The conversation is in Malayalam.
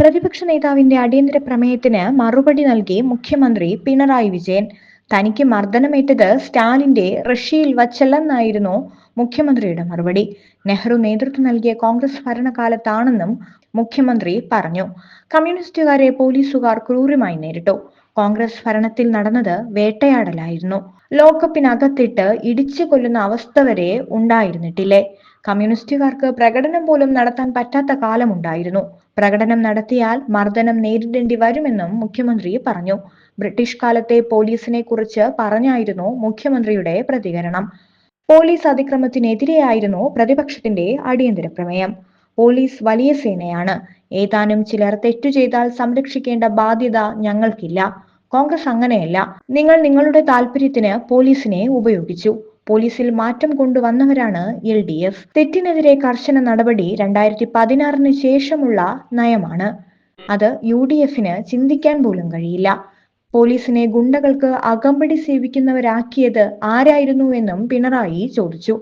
പ്രതിപക്ഷ നേതാവിന്റെ അടിയന്തര പ്രമേയത്തിന് മറുപടി നൽകി മുഖ്യമന്ത്രി പിണറായി വിജയൻ. തനിക്ക് മർദ്ദനമേറ്റത് സ്റ്റാലിന്റെ റഷ്യയിൽ വച്ചല്ലെന്നായിരുന്നു മുഖ്യമന്ത്രിയുടെ മറുപടി. നെഹ്റു നേതൃത്വം നൽകിയ കോൺഗ്രസ് ഭരണകാലത്താണെന്നും മുഖ്യമന്ത്രി പറഞ്ഞു. കമ്മ്യൂണിസ്റ്റുകാരെ പോലീസുകാർ ക്രൂരമായി നേരിട്ടു. കോൺഗ്രസ് ഭരണത്തിൽ നടന്നത് വേട്ടയാടലായിരുന്നു. ലോക്കപ്പിനകത്തിട്ട് ഇടിച്ചു കൊല്ലുന്ന അവസ്ഥ വരെ ഉണ്ടായിരുന്നിട്ടില്ലേ? കമ്മ്യൂണിസ്റ്റുകാർക്ക് പ്രകടനം പോലും നടത്താൻ പറ്റാത്ത കാലമുണ്ടായിരുന്നു. പ്രകടനം നടത്തിയാൽ മർദ്ദനം നേരിടേണ്ടി വരുമെന്നും മുഖ്യമന്ത്രി പറഞ്ഞു. ബ്രിട്ടീഷ് കാലത്തെ പോലീസിനെ കുറിച്ച് പറഞ്ഞായിരുന്നു മുഖ്യമന്ത്രിയുടെ പ്രതികരണം. പോലീസ് അതിക്രമത്തിനെതിരെയായിരുന്നു പ്രതിപക്ഷത്തിന്റെ അടിയന്തര പ്രമേയം. പോലീസ് വലിയ സേനയാണ്. ഏതാനും ചിലർ തെറ്റു ചെയ്താൽ സംരക്ഷിക്കേണ്ട ബാധ്യത ഞങ്ങൾക്കില്ല. കോൺഗ്രസ് അങ്ങനെയല്ല. നിങ്ങൾ നിങ്ങളുടെ താല്പര്യത്തിന് പോലീസിനെ ഉപയോഗിച്ചു. പോലീസിൽ മാറ്റം കൊണ്ടുവന്നവരാണ് എൽ ഡി എഫ്. തെറ്റിനെതിരെ കർശന നടപടി രണ്ടായിരത്തി പതിനാറിന് ശേഷമുള്ള നയമാണ്. അത് യു ഡി എഫിന് ചിന്തിക്കാൻ പോലും കഴിയില്ല. പോലീസിനെ ഗുണ്ടകൾക്ക് അകമ്പടി സേവിക്കുന്നവരാക്കിയത് ആരായിരുന്നുവെന്നും പിണറായി ചോദിച്ചു.